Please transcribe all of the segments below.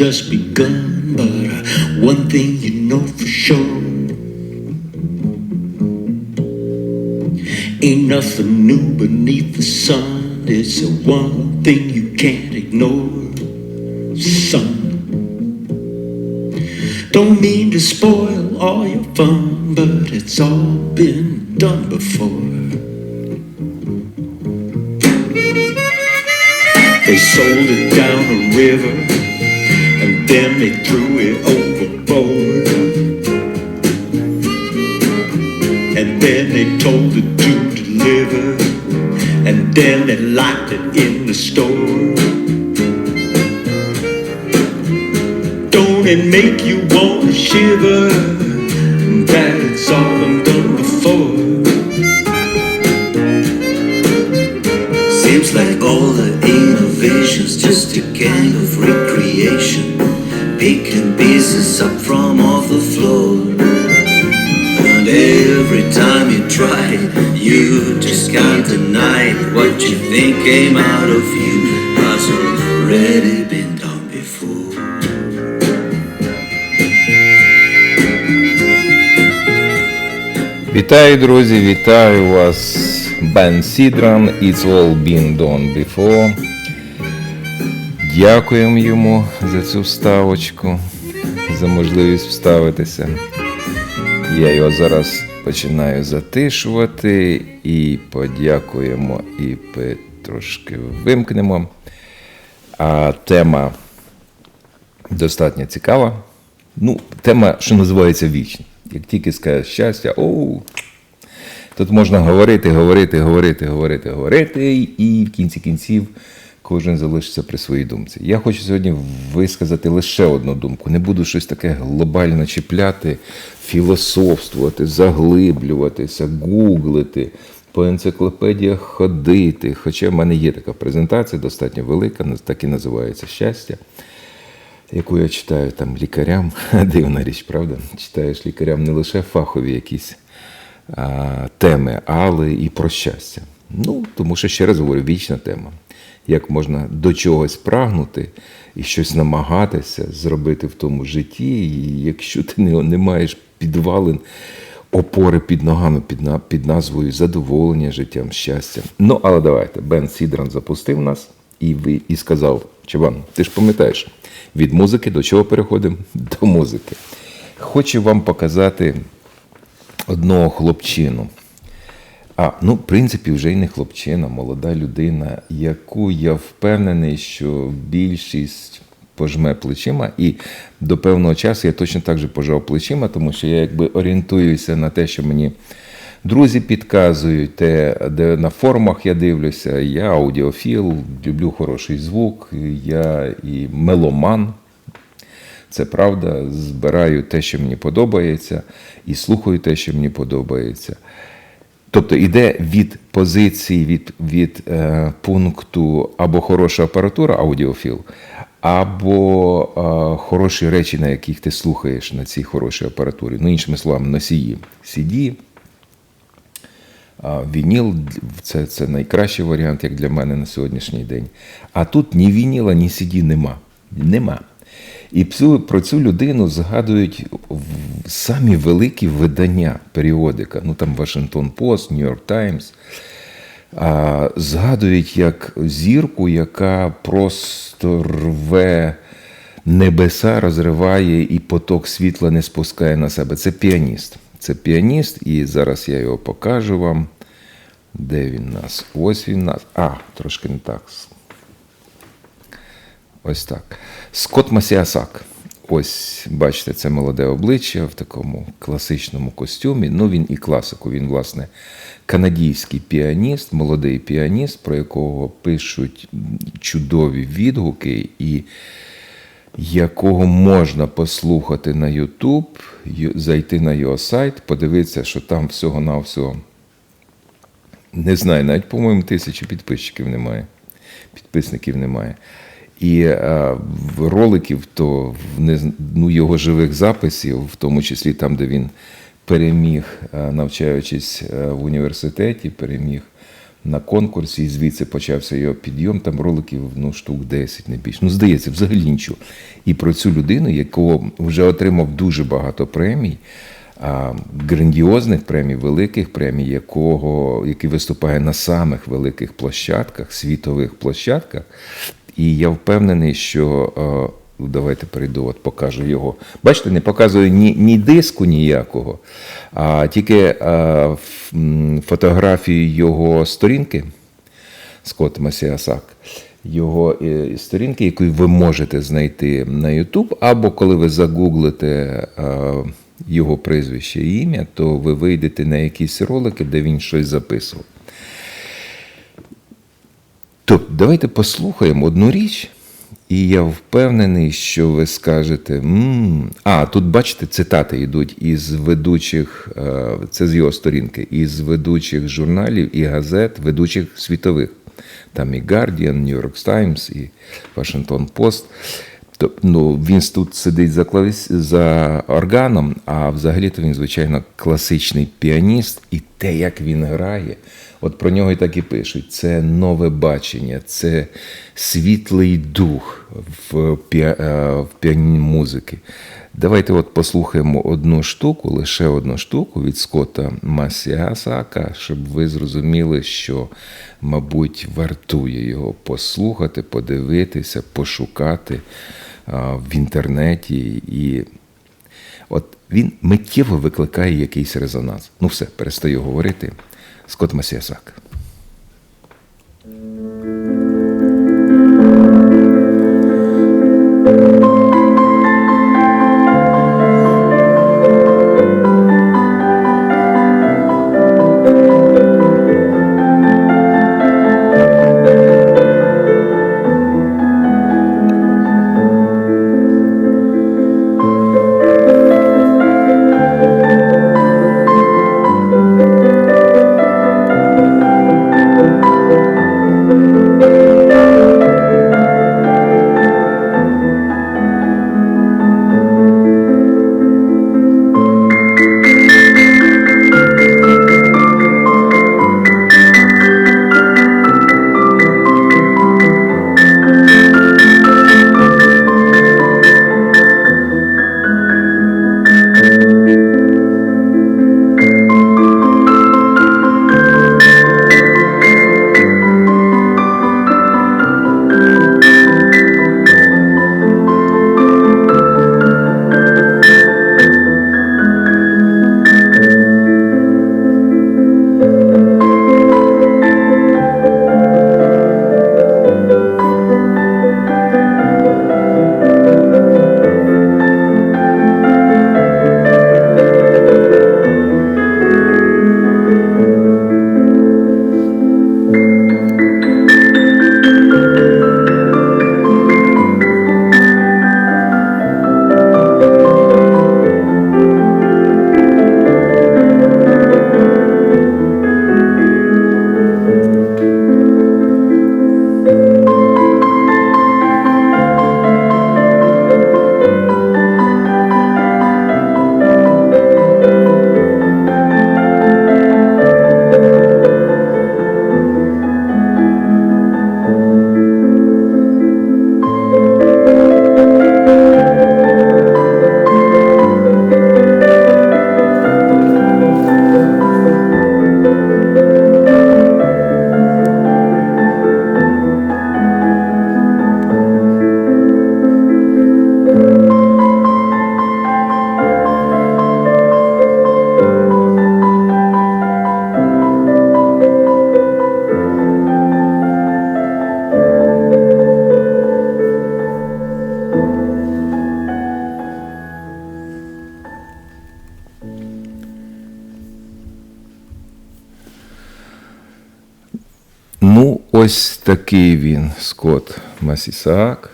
just begun, but one thing you know for sure. Ain't nothing new beneath the sun. It's the one thing you can't ignore, son. Don't mean to spoil all your fun, but it's all been done before. They sold it down a river then they threw it overboard. And then they told it to deliver and then they locked it in the store. Don't it make you want to shiver pieces up from off the floor. And every time you try, you just can't deny. What you think came out of you has already been done before. Вітаю, друзі, вітаю вас. Бен Сідран, It's all been done before. Дякуємо йому за цю вставочку, за можливість вставитися. Я його зараз починаю затишувати і подякуємо, і трошки вимкнемо. А тема достатньо цікава. Ну, тема, що називається вічна. Як тільки скажеш щастя, оу, тут можна говорити, говорити, говорити, говорити, говорити, і в кінці кінців кожен залишиться при своїй думці. Я хочу сьогодні висказати лише одну думку. Не буду щось таке глобально чіпляти, філософствувати, заглиблюватися, гуглити, по енциклопедіях ходити. Хоча в мене є така презентація, достатньо велика, так і називається щастя яку я читаю там лікарям. Дивна річ, правда? Читаєш лікарям не лише фахові якісь а, теми, але і про щастя. Ну, тому що ще раз говорю, вічна тема. Як можна до чогось прагнути і щось намагатися зробити в тому житті, і якщо ти не, не маєш підвалин, опори під ногами, під, на, під назвою задоволення життям, щастя. Ну, але давайте. Бен Сідран запустив нас і, ви, і сказав: Чебан, ти ж пам'ятаєш, від музики до чого переходимо? До музики. Хочу вам показати одного хлопчину. А, ну, в принципі, вже й не хлопчина, молода людина, яку я впевнений, що більшість пожме плечима. І до певного часу я точно так же пожав плечима, тому що я якби орієнтуюся на те, що мені друзі підказують, те, де на форумах я дивлюся. Я аудіофіл, люблю хороший звук, я і меломан. Це правда, збираю те, що мені подобається, і слухаю те, що мені подобається. Тобто йде від позиції, від від е, пункту або хороша апаратура, аудіофіл, або е, хороші речі, на яких ти слухаєш на цій хорошій апаратурі. Ну, іншими словами, носії. CD, а, Вініл це, це найкращий варіант, як для мене на сьогоднішній день. А тут ні вініла, ні CD нема. Нема. І про цю людину згадують самі великі видання періодика. Ну там Вашингтон Пост, Нью-Йорк Таймс. Згадують як зірку, яка просто рве небеса, розриває і поток світла не спускає на себе. Це піаніст. Це піаніст, і зараз я його покажу вам. Де він нас? Ось він нас. А, трошки не так. Ось так. Скот Масіасак. Ось, бачите, це молоде обличчя в такому класичному костюмі. Ну, він і класику. Він, власне, канадійський піаніст, молодий піаніст, про якого пишуть чудові відгуки, і якого можна послухати на YouTube, зайти на його сайт, подивитися, що там всього-навсього не знаю, навіть, по-моєму, тисячі підписчиків немає, підписників немає. І е, в роликів, то не, ну, його живих записів, в тому числі там, де він переміг, е, навчаючись е, в університеті, переміг на конкурсі, і звідси почався його підйом. Там роликів ну, штук 10, не більше. Ну, здається, взагалі нічого. І про цю людину, якого вже отримав дуже багато премій, грандіозних премій, великих премій, якого, який виступає на самих великих площадках, світових площадках. І я впевнений, що е, ну, давайте перейду, от покажу його. Бачите, не показую ні, ні диску ніякого, а тільки е, ф- фотографію його сторінки. Скотт Масіасак. Його е, сторінки, яку ви можете знайти на YouTube, або коли ви загуглите е, його прізвище і ім'я, то ви вийдете на якісь ролики, де він щось записував. Тобто, давайте послухаємо одну річ, і я впевнений, що ви скажете. «М, А, тут бачите, цитати йдуть із ведучих, е, це з його сторінки, із ведучих журналів і газет, ведучих світових. Там і Guardian, New York Times, і Washington Post. Тобто, ну, він тут сидить за, клавіс... за органом, а взагалі-то він, звичайно, класичний піаніст, і те, як він грає, от про нього і так і пишуть: це нове бачення, це світлий дух в, піа... е, в піані музики. Давайте от послухаємо одну штуку, лише одну штуку від Скотта Масіасака, щоб ви зрозуміли, що, мабуть, вартує його послухати, подивитися, пошукати в інтернеті. І от він миттєво викликає якийсь резонанс. Ну все, перестаю говорити. Скот Масіасак. Ось такий він, Скотт Масісаак.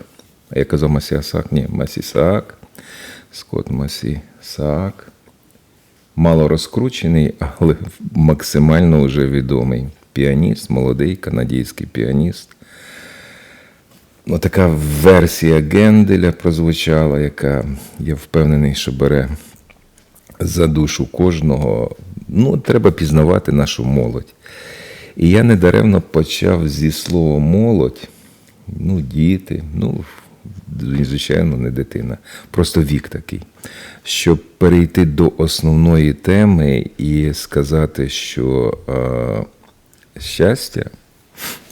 А Я казав Масіасак, ні, Масісаак. Скотт Масісаак. Мало розкручений, але максимально вже відомий піаніст, молодий канадійський піаніст. Ну, така версія Генделя прозвучала, яка я впевнений, що бере за душу кожного. Ну, треба пізнавати нашу молодь. І я недаремно почав зі слова молодь, ну, діти, ну, звичайно, не дитина, просто вік такий. Щоб перейти до основної теми і сказати, що е, щастя,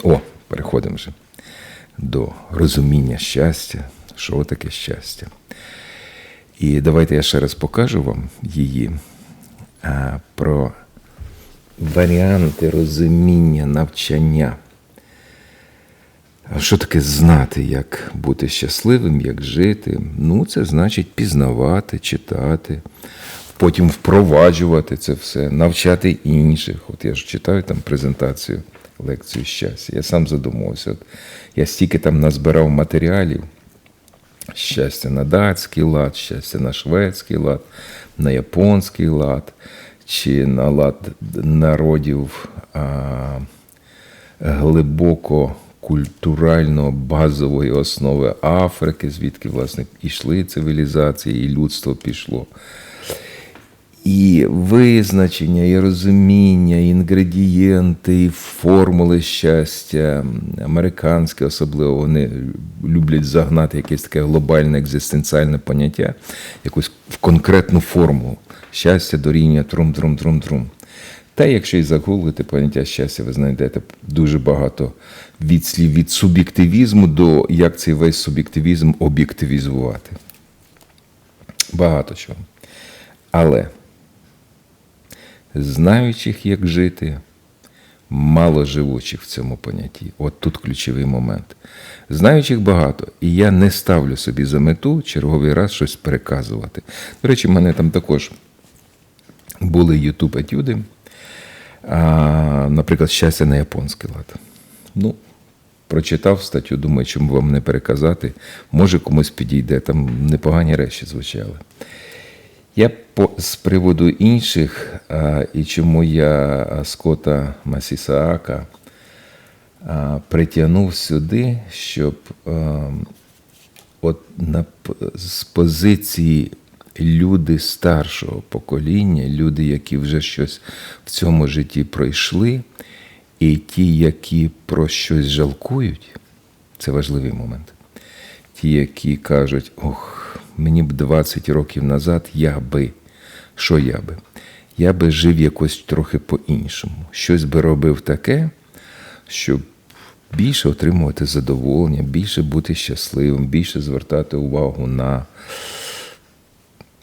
о, переходимо вже до розуміння щастя, що таке щастя. І давайте я ще раз покажу вам її про варіанти розуміння навчання. А що таке знати, як бути щасливим, як жити? Ну, це значить пізнавати, читати, потім впроваджувати це все, навчати інших. От я ж читаю там презентацію, лекцію щастя. Я сам задумався. От я стільки там назбирав матеріалів. Щастя на датський лад, щастя на шведський лад, на японський лад, чи на лад народів а, глибоко культурально базової основи Африки, звідки, власне, йшли цивілізації, і людство пішло. І визначення, і розуміння, і інгредієнти, і формули щастя, американське особливо, вони люблять загнати якесь таке глобальне екзистенціальне поняття, якусь в конкретну формулу. Щастя дорівнює трум-трум-трум-трум. Та якщо і загуглити поняття щастя, ви знайдете дуже багато відслів від суб'єктивізму до як цей весь суб'єктивізм об'єктивізувати. Багато чого. Але знаючих, як жити, мало живучих в цьому понятті. От тут ключовий момент. Знаючих багато, і я не ставлю собі за мету черговий раз щось переказувати. До речі, в мене там також були YouTube етюди, наприклад, щастя на японський лад. Ну, прочитав статтю, думаю, чому вам не переказати. Може комусь підійде, там непогані речі звучали. Я по, з приводу інших, а, і чому я Скота Масісаака притягнув сюди, щоб а, от на, з позиції люди старшого покоління, люди, які вже щось в цьому житті пройшли, і ті, які про щось жалкують, це важливий момент. Ті, які кажуть, ох, мені б 20 років назад я би, що я би? Я би жив якось трохи по-іншому. Щось би робив таке, щоб більше отримувати задоволення, більше бути щасливим, більше звертати увагу на.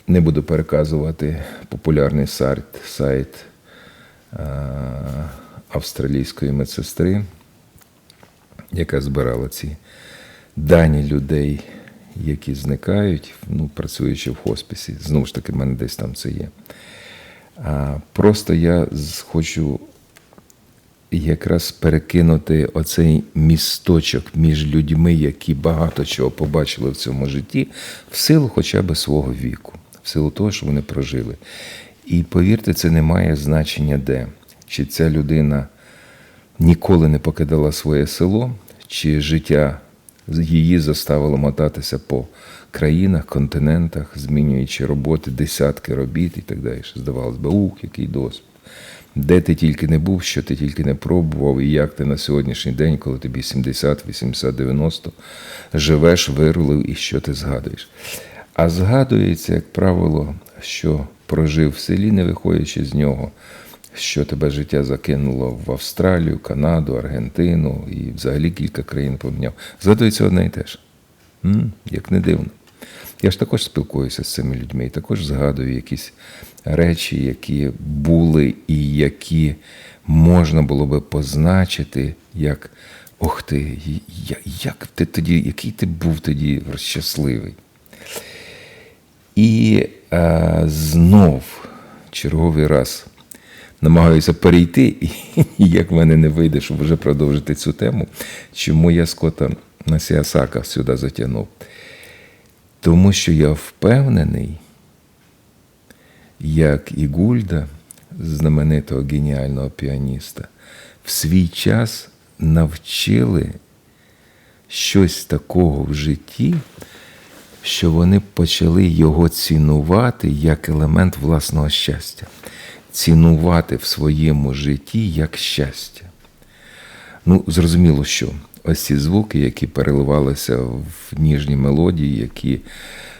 Не буду переказувати популярний сайт, сайт австралійської медсестри, яка збирала ці дані людей, які зникають, ну, працюючи в хосписі. Знову ж таки, в мене десь там це є. А, просто я хочу якраз перекинути оцей місточок між людьми, які багато чого побачили в цьому житті, в силу хоча б свого віку, в силу того, що вони прожили. І повірте, це не має значення де. Чи ця людина ніколи не покидала своє село, чи життя її заставило мотатися по країнах, континентах, змінюючи роботи, десятки робіт і так далі. Здавалось би, ух, який досвід. Де ти тільки не був, що ти тільки не пробував, і як ти на сьогоднішній день, коли тобі 70, 80, 90, живеш, вирулив і що ти згадуєш. А згадується, як правило, що прожив в селі, не виходячи з нього, що тебе життя закинуло в Австралію, Канаду, Аргентину і взагалі кілька країн поміняв. Згадується одне і те ж. М, Як не дивно. Я ж також спілкуюся з цими людьми і також згадую якісь речі, які були і які можна було би позначити, як ох ти, як ти тоді, який ти був тоді щасливий. І е, знов черговий раз намагаюся перейти, і як в мене не вийде, щоб вже продовжити цю тему, чому я Скота Насіасака сюди затягнув. Тому що я впевнений, як і Гульда, знаменитого геніального піаніста, в свій час навчили щось такого в житті, що вони почали його цінувати як елемент власного щастя, цінувати в своєму житті як щастя. Ну, зрозуміло, що ось ці звуки, які переливалися в ніжні мелодії, які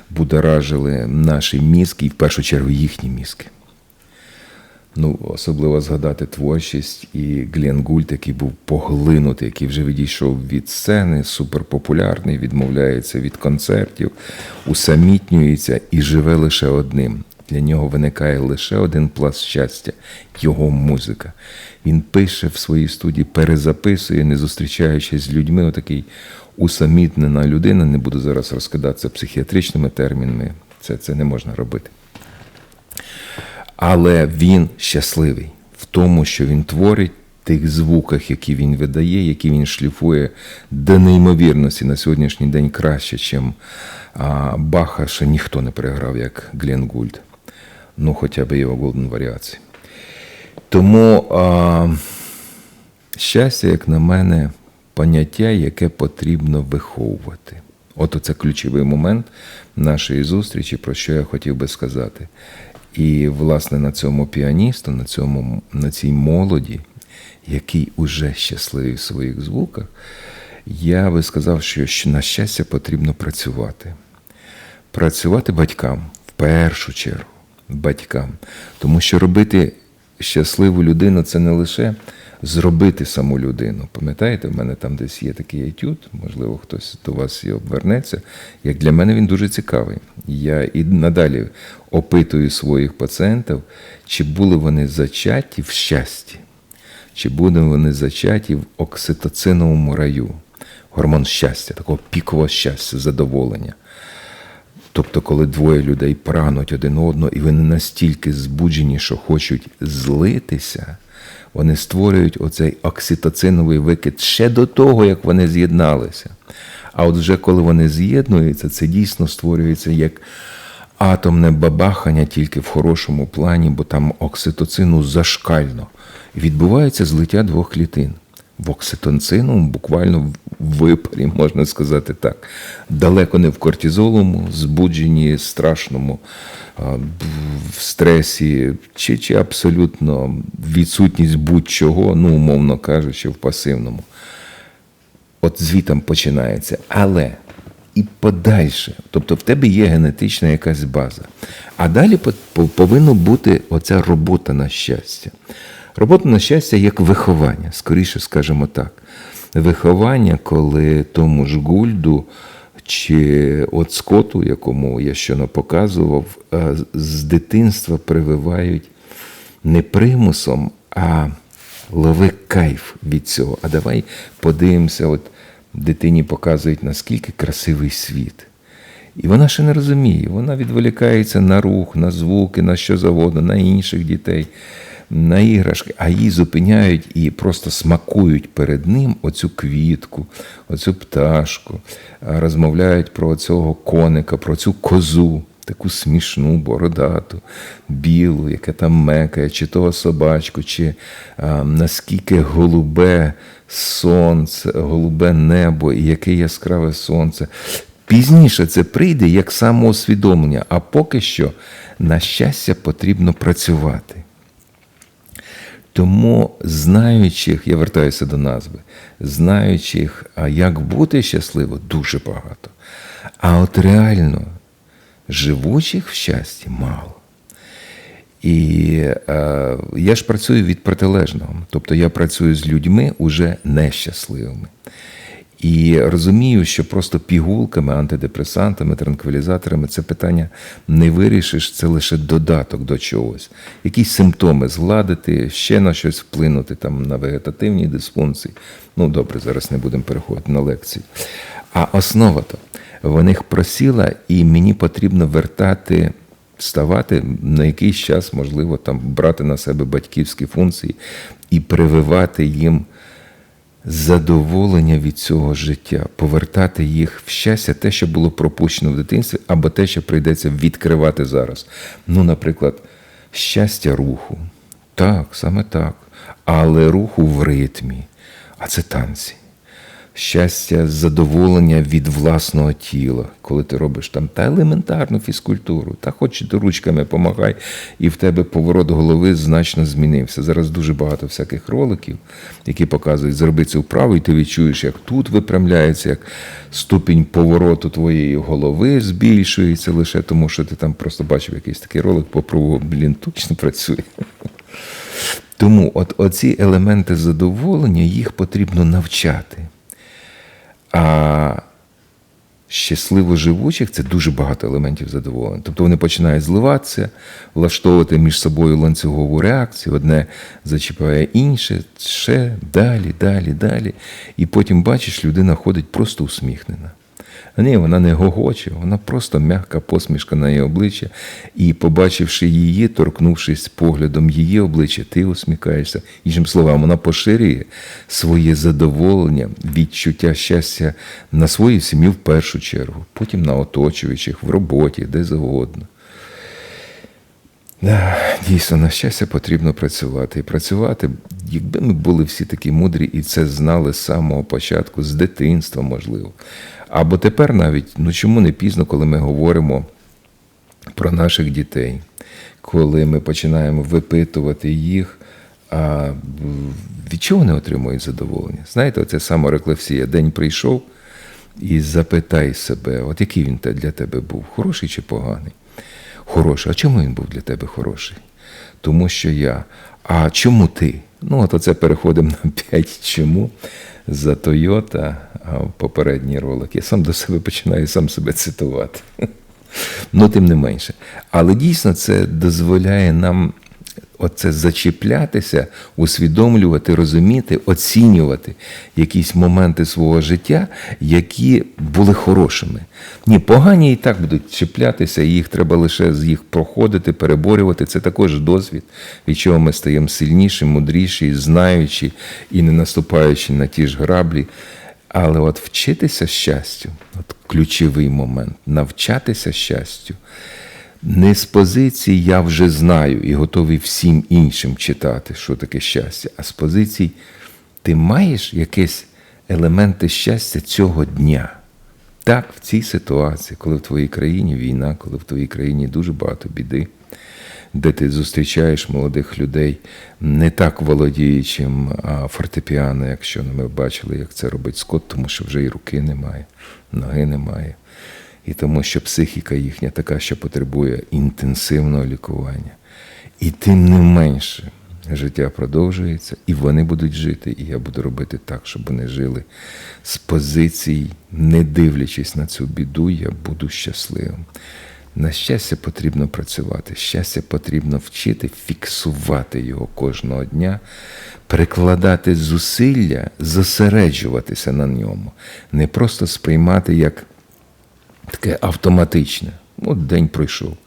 будоражили наші мізки, і в першу чергу їхні мізки. Ну, особливо згадати творчість і Глен Гульт, який був поглинутий, який вже відійшов від сцени, суперпопулярний, відмовляється від концертів, усамітнюється і живе лише одним. Для нього виникає лише один пласт щастя його музика. Він пише в своїй студії, перезаписує, не зустрічаючись з людьми. Отакий усамітнена людина. Не буду зараз розкидатися психіатричними термінами. Це, це не можна робити. Але він щасливий в тому, що він творить, тих звуках, які він видає, які він шліфує до неймовірності на сьогоднішній день краще, а, Баха ще ніхто не переграв, як Глен Гульд. Ну, хоча б його Голден варіації. Тому а, щастя, як на мене, поняття, яке потрібно виховувати. От це ключовий момент нашої зустрічі, про що я хотів би сказати. І, власне, на цьому піаністу, на, цьому, на цій молоді, який уже щасливий в своїх звуках, я би сказав, що на щастя потрібно працювати. Працювати батькам в першу чергу, батькам. Тому що робити щасливу людину це не лише зробити саму людину. Пам'ятаєте, в мене там десь є такий етюд, можливо, хтось до вас і обвернеться. Як для мене він дуже цікавий. Я і надалі опитую своїх пацієнтів, чи були вони зачаті в щасті, чи були вони зачаті в окситоциновому раю, гормон щастя, такого пікового щастя, задоволення. Тобто, коли двоє людей прагнуть один одного, і вони настільки збуджені, що хочуть злитися, вони створюють оцей окситоциновий викид ще до того, як вони з'єдналися. А от вже коли вони з'єднуються, це дійсно створюється як атомне бабахання тільки в хорошому плані, бо там окситоцину зашкально. Відбувається злиття двох клітин. В окситоцину, буквально в випарі, можна сказати так. Далеко не в кортизолому, збудженні, страшному, в стресі, чи, чи абсолютно відсутність будь-чого, ну, умовно кажучи, в пасивному. От звітом починається. Але і подальше. Тобто в тебе є генетична якась база. А далі повинна бути оця робота на щастя. Робота на щастя як виховання, скоріше скажемо так. Виховання, коли тому ж гульду чи от скоту, якому я щойно показував, з дитинства прививають не примусом, а лови кайф від цього. А давай подивимося, от дитині показують, наскільки красивий світ. І вона ще не розуміє, вона відволікається на рух, на звуки, на що завгодно, на інших дітей, на іграшки, а її зупиняють і просто смакують перед ним оцю квітку, оцю пташку, розмовляють про цього коника, про цю козу. Таку смішну, бородату, білу, яка там мекає, чи того собачку, чи а, наскільки голубе сонце, голубе небо, і яке яскраве сонце. Пізніше це прийде як самоусвідомлення, а поки що, на щастя, потрібно працювати. Тому знаючих, я вертаюся до назви, знаючих, як бути щасливо, дуже багато. А от реально живучих в щасті мало. І е, я ж працюю від протилежного. Тобто я працюю з людьми уже нещасливими. І розумію, що просто пігулками, антидепресантами, транквілізаторами це питання не вирішиш, це лише додаток до чогось. Якісь симптоми згладити, ще на щось вплинути, там на вегетативні дисфункції. Ну, добре, зараз не будемо переходити на лекції. А основа то в них просіла, і мені потрібно вертати. Ставати на якийсь час, можливо, там брати на себе батьківські функції і прививати їм задоволення від цього життя, повертати їх в щастя, те, що було пропущено в дитинстві, або те, що прийдеться відкривати зараз. Ну, наприклад, щастя руху. Так, саме так. Але руху в ритмі. А це танці. Щастя, задоволення від власного тіла, коли ти робиш там та елементарну фізкультуру, та хоч ти ручками помагай, і в тебе поворот голови значно змінився. Зараз дуже багато всяких роликів, які показують, зроби цю вправу, і ти відчуєш, як тут випрямляється, як ступінь повороту твоєї голови збільшується лише тому, що ти там просто бачив якийсь такий ролик, попробував, блін, точно працює. Тому от оці елементи задоволення їх потрібно навчати. А щасливо живучих це дуже багато елементів задоволення. Тобто вони починають зливатися, влаштовувати між собою ланцюгову реакцію, одне зачіпає інше, ще далі, далі, далі. І потім бачиш, людина ходить просто усміхнена. Ні, вона не гогоче, вона просто м'яка посмішка на її обличчя. І, побачивши її, торкнувшись поглядом її обличчя, ти усміхаєшся. Іншим словом, вона поширює своє задоволення, відчуття щастя на свою сім'ю в першу чергу, потім на оточуючих, в роботі, де завгодно. Да, дійсно, на щастя потрібно працювати. І працювати, якби ми були всі такі мудрі і це знали з самого початку, з дитинства, можливо. Або тепер навіть, ну чому не пізно, коли ми говоримо про наших дітей, коли ми починаємо випитувати їх, а від чого вони отримують задоволення? Знаєте, оце саморефлексія. День прийшов і запитай себе, от який він для тебе був, хороший чи поганий? Хороший. А чому він був для тебе хороший? Тому що я. А чому ти? Ну, от оце переходимо на 5 чому за Тойота, в попередній ролик. Я сам до себе починаю сам себе цитувати. Ну, тим не менше. Але дійсно це дозволяє нам оце зачіплятися, усвідомлювати, розуміти, оцінювати якісь моменти свого життя, які були хорошими. Ні, погані і так будуть чіплятися, і їх треба лише з їх проходити, переборювати. Це також досвід, від чого ми стаємо сильніші, мудріші, знаючі і не наступаючи на ті ж граблі. Але от вчитися щастю, от ключовий момент, навчатися щастю, не з позиції я вже знаю і готовий всім іншим читати, що таке щастя, а з позиції ти маєш якісь елементи щастя цього дня. Так, в цій ситуації, коли в твоїй країні війна, коли в твоїй країні дуже багато біди, де ти зустрічаєш молодих людей, не так володіючим а, фортепіано, якщо ми бачили, як це робить Скотт, тому що вже і руки немає, ноги немає. І тому що психіка їхня така, що потребує інтенсивного лікування. І тим не менше життя продовжується, і вони будуть жити. І я буду робити так, щоб вони жили з позицій, не дивлячись на цю біду, я буду щасливим. На щастя потрібно працювати, щастя потрібно вчити, фіксувати його кожного дня, перекладати зусилля, зосереджуватися на ньому, не просто сприймати як таке автоматичне. От день пройшов.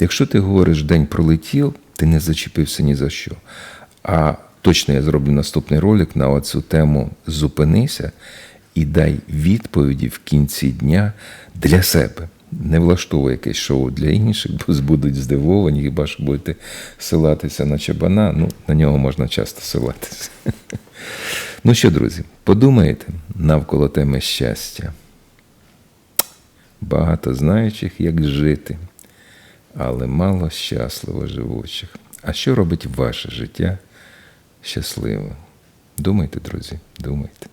Якщо ти говориш, день пролетів, ти не зачепився ні за що. А точно я зроблю наступний ролик на оцю тему Зупинися і дай відповіді в кінці дня для себе. Не влаштовуй якесь шоу для інших, бо будуть здивовані, хіба що будете силатися на чабана, ну, на нього можна часто силатися. Ну що, друзі, подумайте навколо теми щастя багато знаючих, як жити, але мало щасливо живучих. А що робить ваше життя щасливим? Думайте, друзі, думайте.